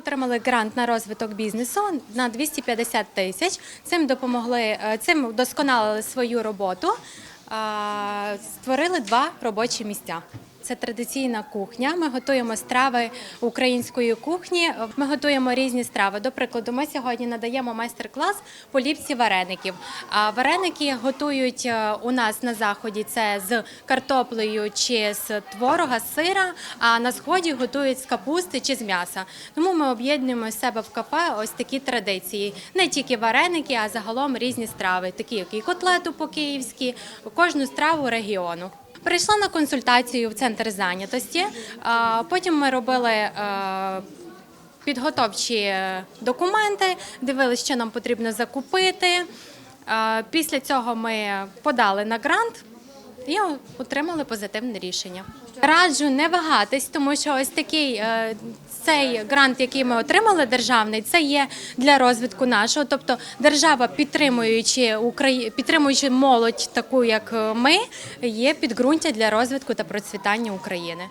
отримали грант на розвиток бізнесу на 250 тисяч. Цим допомогли, е, цим вдосконалили свою роботу, створили два робочі місця. Це традиційна кухня. Ми готуємо страви української кухні. Ми готуємо різні страви. До прикладу, ми сьогодні надаємо майстер-клас по ліпці вареників. А вареники готують е, у нас на заході це з картоплею чи з творога, з сира. А на сході готують з капусти чи з м'яса. Тому ми об'єднуємо себе в кафе ось такі традиції. Не тільки вареники, а загалом різні страви, такі як і котлету по-київськи, кожну страву регіону. Прийшла на консультацію в центр зайнятості. Потім ми робили е, підготовчі документи, дивилися, що нам потрібно закупити. Е, Після цього ми подали на грант і отримали позитивне рішення. Раджу не вагатись, тому що ось такий е, цей грант, який ми отримали, державний, це є для розвитку нашого. Тобто держава, підтримуючи Украї... підтримуючи молодь, таку як ми, є підґрунтя для розвитку та процвітання України.